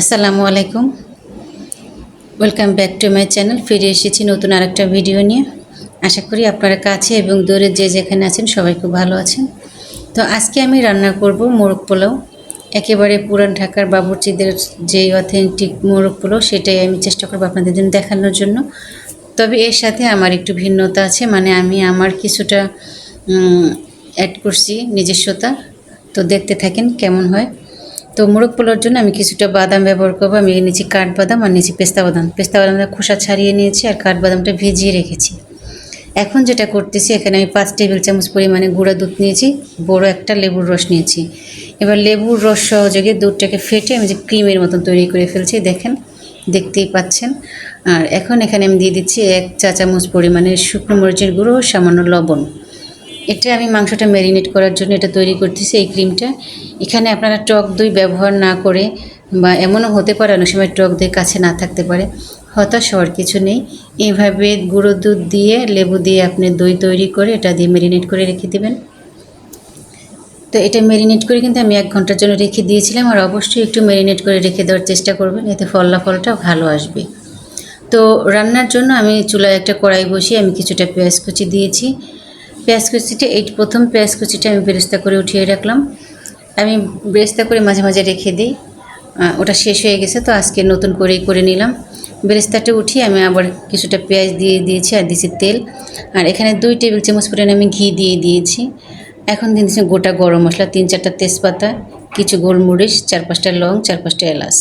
আসসালামু আলাইকুম। Welcome back to my channel ফিরে এসেছি নতুন আরেকটা ভিডিও নিয়ে। আশা করি আপনারা কাছে এবং দূরে যে যেখানে আছেন সবাই খুব ভালো আছেন। তো আজকে আমি রান্না করব মোরগ পোলাও। একেবারে পুরান ঢাকার বাবুর্চিদের যেই অথেন্টিক মোরগ পোলাও, সেটাই আমি চেষ্টা করব আপনাদের জন্য দেখানোর জন্য। তবে এর সাথে আমার একটু ভিন্নতা আছে মানে আমি আমার কিছুটা অ্যাড করছি নিজস্বতা। তো দেখতে থাকেন কেমন হয়। তো মোরগ পোলার জন্য আমি কিছুটা বাদাম ব্যবহার করব। আমি নিয়েছি কাঠবাদাম আর নিয়েছি পেস্তা বাদাম। পেস্তা বাদামটা খোসা ছাড়িয়ে নিয়েছি আর কাঠবাদামটা ভিজিয়ে রেখেছি। এখন যেটা করতেছি, এখানে আমি পাঁচ টেবিল চামচ পরিমাণে গুঁড়া দুধ নিয়েছি, বড় একটা লেবুর রস নিয়েছি। এবার লেবুর রস সহযোগে দুধটাকে ফেটে আমি যে ক্রিমের মতন তৈরি করে ফেলছি, দেখেন, দেখতেই পাচ্ছেন। আর এখন এখানে আমি দিয়ে দিচ্ছি এক চা চামচ পরিমাণে শুকনো মরিচের গুঁড়ো, সামান্য লবণ। এটা আমি মাংসটা ম্যারিনেট করার জন্য এটা তৈরি করতেছি, এই ক্রিমটা। এখানে আপনারা টক দই ব্যবহার না করে বা এমনও হতে পারে অনেক সময় টক দই কাছে না থাকতে পারে, হতাশ হওয়ার কিছু নেই। এইভাবে গুঁড়ো দুধ দিয়ে লেবু দিয়ে আপনি দই তৈরি করে এটা দিয়ে ম্যারিনেট করে রেখে দেবেন। তো এটা ম্যারিনেট করে কিন্তু আমি এক ঘণ্টার জন্য রেখে দিয়েছিলাম আর অবশ্যই একটু ম্যারিনেট করে রেখে দেওয়ার চেষ্টা করবেন, এতে ফললা ফলটা ভালো আসবে। তো রান্নার জন্য আমি চুলায় একটা কড়াই বসিয়ে আমি কিছুটা পেঁয়াজ কুচি দিয়েছি। পেঁয়াজ কুচিটা, এই প্রথম পেঁয়াজ কুচিটা আমি বেরেস্তা করে উঠিয়ে রাখলাম। আমি বেরেস্তা করে মাঝে মাঝে রেখে দিই। ওটা শেষ হয়ে গেছে তো আজকে নতুন করেই করে নিলাম। বেরেস্তাটা উঠিয়ে আমি আবার কিছুটা পেঁয়াজ দিয়ে দিয়েছি আর দিয়েছি তেল। আর এখানে দুই টেবিল চামচ পরিমাণে আমি ঘি দিয়ে দিয়েছি। এখন দিয়েছি গোটা গরম মশলা, তিন চারটা তেজপাতা, কিছু গোলমরিচ, চার পাঁচটা লং, চার পাঁচটা এলাচ,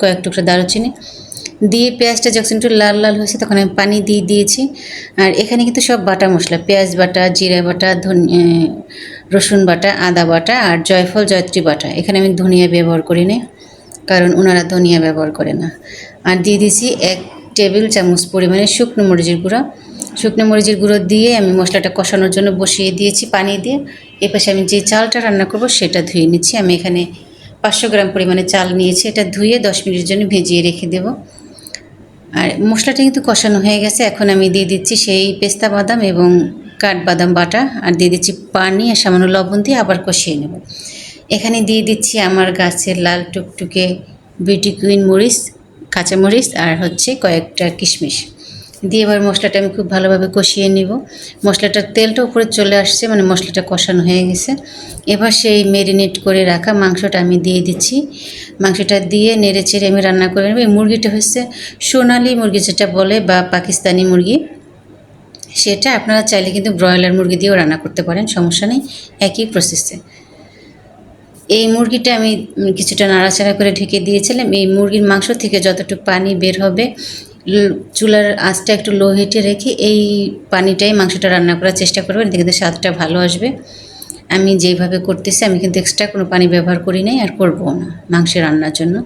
কয়েক টুকরা দারুচিনি। দিয়ে পেঁয়াজটা যখন একটু লাল লাল হয়েছে তখন আমি পানি দিয়ে দিয়েছি। আর এখানে কিন্তু সব বাটা মশলা, পেঁয়াজ বাটা, জিরা বাটা, ধনি রসুন বাটা, আদা বাটা আর জয়ফল, জয়ত্রী বাটা। এখানে আমি ধনিয়া ব্যবহার করি না কারণ ওনারা ধনিয়া ব্যবহার করে না। আর দিয়ে দিয়েছি এক টেবিল চামচ পরিমাণে শুকনো মরিচের গুঁড়ো। শুকনো মরিচের গুঁড়ো দিয়ে আমি মশলাটা কষানোর জন্য বসিয়ে দিয়েছি পানি দিয়ে। এপাশে আমি যে চালটা রান্না করব সেটা ধুয়ে নিচ্ছি। আমি এখানে পাঁচশো গ্রাম পরিমাণে চাল নিয়েছি। এটা ধুয়ে দশ মিনিটের জন্য ভেজিয়ে রেখে দেবো। আর মশলাটা কিন্তু কষানো হয়ে গেছে। এখন আমি দিয়ে দিচ্ছি সেই পেস্তা বাদাম এবং কাঠবাদাম বাটা আর দিয়ে দিচ্ছি পানি আর সামান্য লবণ দিয়ে আবার কষিয়ে নেব। এখানে দিয়ে দিচ্ছি আমার গাছের লাল টুকটুকে বিউটি কুইন মরিচ কাঁচামরিচ আর হচ্ছে কয়েকটা কিশমিশ। দিয়ে এবার মশলাটা আমি খুব ভালোভাবে কষিয়ে নিব। মশলাটার তেলটা উপরে চলে আসছে মানে মশলাটা কষানো হয়ে গেছে। এবার সেই ম্যারিনেট করে রাখা মাংসটা আমি দিয়ে দিচ্ছি। মাংসটা দিয়ে নেড়ে চেড়ে আমি রান্না করে নেব। এই মুরগিটা হচ্ছে সোনালি মুরগি যেটা বলে, বা পাকিস্তানি মুরগি। সেটা আপনারা চাইলে কিন্তু ব্রয়লার মুরগি দিয়েও রান্না করতে পারেন, সমস্যা নেই, একই প্রসেসে এই মুরগিটা আমি কিছুটা নাড়াচাড়া করে ঢেকে দিয়েছিলাম। এই মুরগির মাংস থেকে যতটুকু পানি বের হবে চুলার আঁচটা একটু লো হিটে রেখে এই পানিটাই মাংসটা রান্না করার চেষ্টা করবেন এতে কিন্তু স্বাদটা ভালো আসবে। আমি যেইভাবে করতেছি, আমি কিন্তু এক্সট্রা কোনো পানি ব্যবহার করি নাই আর করব না মাংস রান্নার জন্য।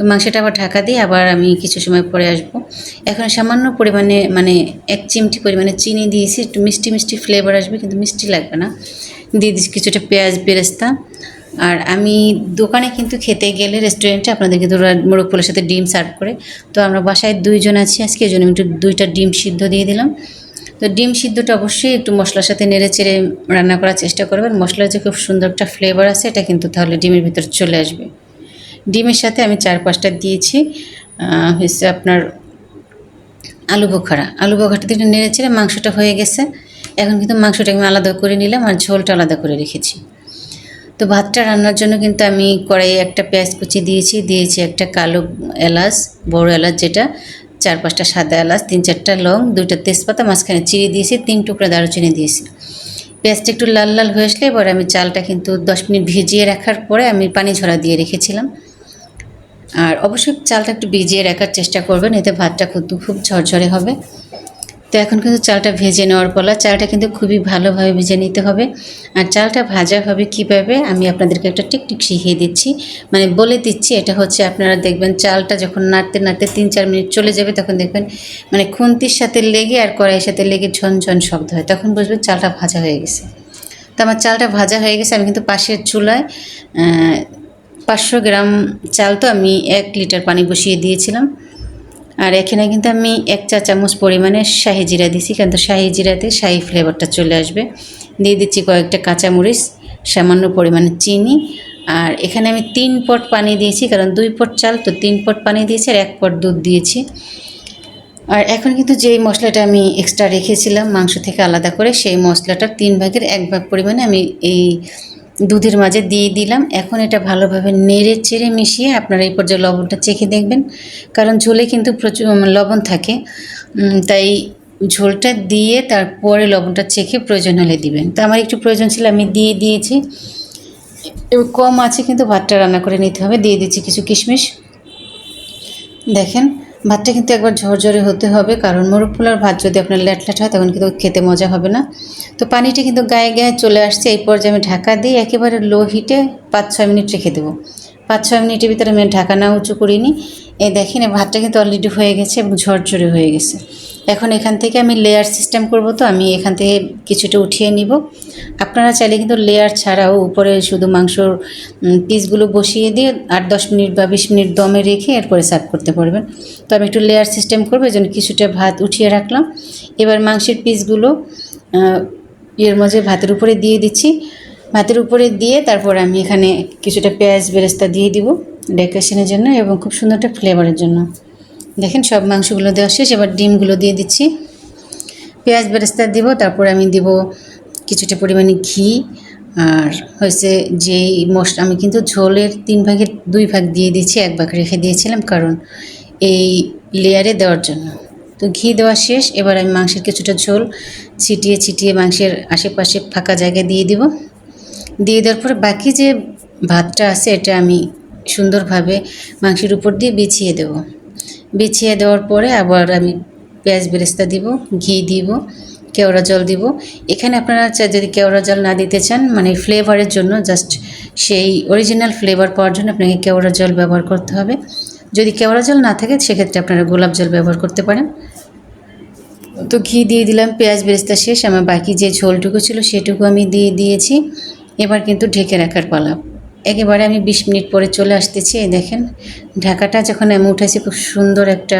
তো মাংসটা আবার ঢাকা দিয়ে আবার আমি কিছু সময় পরে আসব। এখন সামান্য পরিমাণে মানে এক চিমটি পরিমাণে চিনি দিয়েছি, একটু মিষ্টি মিষ্টি ফ্লেভার আসবে কিন্তু মিষ্টি লাগবে না। দিয়ে দিচ্ছি কিছুটা পেঁয়াজ, বেরেস্তা। আর আমি দোকানে কিন্তু খেতে গেলে রেস্টুরেন্টে আপনাদেরকে ধরো মোরগ পোলের সাথে ডিম সার্ভ করে। তো আমরা বাসায় দুইজন আছি আজকে, এই জন্য একটু দুইটা ডিম সিদ্ধ দিয়ে দিলাম। তো ডিম সিদ্ধটা অবশ্যই একটু মশলার সাথে নেড়ে চেড়ে রান্না করার চেষ্টা করবেন। মশলার যে খুব সুন্দর একটা ফ্লেভার আছে, এটা কিন্তু তাহলে ডিমের ভিতরে চলে আসবে। ডিমের সাথে আমি চার পাঁচটা দিয়েছি হচ্ছে আপনার আলু বোখারা। আলু বোখাটা দিয়ে নেড়ে চেড়ে মাংসটা হয়ে গেছে। এখন কিন্তু মাংসটা আমি আলাদা করে নিলাম আর ঝোলটা আলাদা করে রেখেছি। তো ভাতটা রান্নার জন্য কিন্তু আমি কড়াইয়ে একটা পেঁয়াজ কুচি দিয়েছি দিয়েছি একটা কালো এলাচ, বড় এলাচ যেটা, চার পাঁচটা সাদা এলাচ, তিন চারটা লং, দুইটা তেজপাতা, মাঝখানে চিড়ে দিয়েছি, তিন টুকরা দারুচিনি দিয়েছি। পেঁয়াজটা একটু লাল লাল হয়ে আসলে এবার আমি চালটা কিন্তু দশ মিনিট ভিজিয়ে রাখার পরে আমি পানি ঝরা দিয়ে রেখেছিলাম। আর অবশ্যই চালটা একটু ভিজিয়ে রাখার চেষ্টা করবেন, এতে ভাতটা কিন্তু খুব ঝরঝরে হবে। তো এখন কিন্তু চালটা ভেজে নেওয়ার পালা, চালটা কিন্তু খুবই ভালোভাবে ভেজে নিতে হবে। আর চালটা ভাজা হবে কীভাবে, আমি আপনাদেরকে একটা টিকটিক শিখিয়ে দিচ্ছি। মানে বলে দিচ্ছি, এটা হচ্ছে আপনারা দেখবেন চালটা যখন নাড়তে নাড়তে তিন চার মিনিট চলে যাবে, তখন দেখবেন মানে খুন্তির সাথে লেগে আর কড়াইয়ের সাথে লেগে ঝনঝন শব্দ হয়, তখন বুঝবেন চালটা ভাজা হয়ে গেছে। তো আমার চালটা ভাজা হয়ে গেছে, আমি কিন্তু পাশের চুলায় পাঁচশো গ্রাম চাল তো আমি এক লিটার পানি বসিয়ে দিয়েছিলাম। আর এখানে কিন্তু আমি এক চা চামচ পরিমাণে শাহি জিরা দিছি কিন্তু শাহি জিরাতে শাহি ফ্লেভারটা চলে আসবে। দিয়ে দিচ্ছি কয়েকটা কাঁচামরিচ, সামান্য পরিমাণে চিনি। আর এখানে আমি তিন পট পানি দিয়েছি, কারণ দুই পট চাল তো তিন পট পানি দিয়েছি আর এক পট দুধ দিয়েছি। আর এখন কিন্তু যেই মশলাটা আমি এক্সট্রা রেখেছিলাম, মাংস থেকে আলাদা করে, সেই মশলাটার তিন ভাগের এক ভাগ পরিমাণে আমি এই দুধের মাঝে দিয়ে দিলাম। এখন এটা ভালোভাবে নেড়ে চেড়ে মিশিয়ে আপনারা এই পর্যায়ে লবণটা চেখে দেখবেন। কারণ ঝোলে কিন্তু প্রচুর লবণ থাকে। তাই ঝোলটা দিয়ে তারপরে লবণটা চেখে প্রয়োজন হলে দিবেন। তো আমার একটু প্রয়োজন ছিল, আমি দিয়ে দিয়েছি। কম আছে কিন্তু ভাতটা রান্না করে নিতে হবে। দিয়ে দিচ্ছি কিছু কিশমিশ। দেখেন। ভাতটা কিন্তু একবার ঝরঝরে হতে হবে, কারণ মোরগ পোলার ভাত যদি আপনার ল্যাটল্যাট হয়, তখন কিন্তু খেতে মজা হবে না। তো পানিটা কিন্তু গায়ে গায়ে চলে আসছে, এই পর্যায়ে আমি ঢাকা দিয়ে একেবারে লো হিটে পাঁচ ছয় মিনিট রেখে দেবো। পাঁচ ছয় মিনিটের ভিতরে আমি ঢাকা না উঁচু করিনি। এই দেখেন ভাতটা কিন্তু অলরেডি হয়ে গেছে এবং ঝরঝরে হয়ে গেছে। এখন এখান থেকে আমি লেয়ার সিস্টেম করব তো, আমি এখান থেকে কিছুটা উঠিয়ে নিব। আপনারা চাইলে কিন্তু লেয়ার ছাড়াও উপরে শুধু মাংসর পিসগুলো বসিয়ে দিয়ে আট দশ মিনিট বা বিশ মিনিট দমে রেখে এরপরে সার্ভ করতে পারবেন। তো আমি একটু লেয়ার সিস্টেম করব, এই জন্য কিছুটা ভাত উঠিয়ে রাখলাম। এবার মাংসের পিসগুলো ইয়ের মাঝে ভাতের উপরে দিয়ে দিচ্ছি। ভাতের উপরে দিয়ে তারপর আমি এখানে কিছুটা পেঁয়াজ বেরেস্তা দিয়ে দিব। ডেকোরেশনের জন্য এবং খুব সুন্দর একটা ফ্লেভারের জন্য। দেখেন সব মাংসগুলো দেওয়া শেষ, এবার ডিমগুলো দিয়ে দিচ্ছি। পেঁয়াজ বেরেস্তা দিব, তারপর আমি দিব কিছুটা পরিমাণে ঘি, আর হয়েছে যেই মশলা আমি কিন্তু ঝোলের তিন ভাগের দুই ভাগ দিয়ে দিয়েছি, এক ভাগ রেখে দিয়েছিলাম, কারণ এই লেয়ারে দেওয়ার জন্য। তো ঘি দেওয়া শেষ, এবার আমি মাংসের কিছুটা ঝোল ছিটিয়ে ছিটিয়ে মাংসের আশেপাশে ফাঁকা জায়গায় দিয়ে দিব। দিয়ে দেওয়ার পরে বাকি যে ভাতটা আছে, এটা আমি সুন্দরভাবে মাংসের উপর দিয়ে বিছিয়ে দেব। বিছিয়ে দেওয়ার পরে আবার আমি পেঁয়াজ বেরেস্তা দিব, ঘি দিব, কেওড়া জল দিব। এখানে আপনারা যদি কেওড়া জল না দিতে চান মানে ফ্লেভারের জন্য জাস্ট সেই অরিজিনাল ফ্লেভার পাওয়ার জন্য আপনাকে কেওড়া জল ব্যবহার করতে হবে। যদি কেওড়া জল না থাকে, সেক্ষেত্রে আপনারা গোলাপ জল ব্যবহার করতে পারেন। তো ঘি দিয়ে দিলাম, পেঁয়াজ বেরেস্তা শেষ। আমার বাকি যে ঝোলটুকু ছিল, সেটুকু আমি দিয়ে দিয়েছি। এবার কিন্তু ঢেকে রাখার পালা। একেবারে আমি বিশ মিনিট পরে চলে আসতেছি, এই দেখেন। ঢাকাটা যখন আমি উঠেছি খুব সুন্দর একটা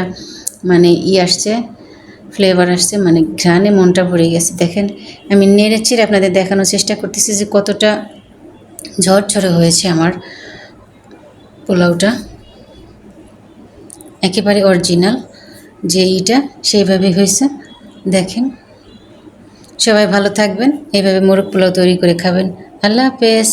মানে ই আসছে ফ্লেভার আসছে মানে ঘ্রাণে মনটা ভরে গেছে। দেখেন, আমি নেড়ে চেড়ে আপনাদের দেখানোর চেষ্টা করতেছি যে কতটা ঝরঝরে হয়েছে আমার পোলাওটা। একেবারে অরিজিনাল যে ইটা, সেইভাবে হয়েছে। দেখেন, সবাই ভালো থাকবেন, এইভাবে মোরগ পোলাও তৈরি করে খাবেন। আল্লাহ হাফেজ।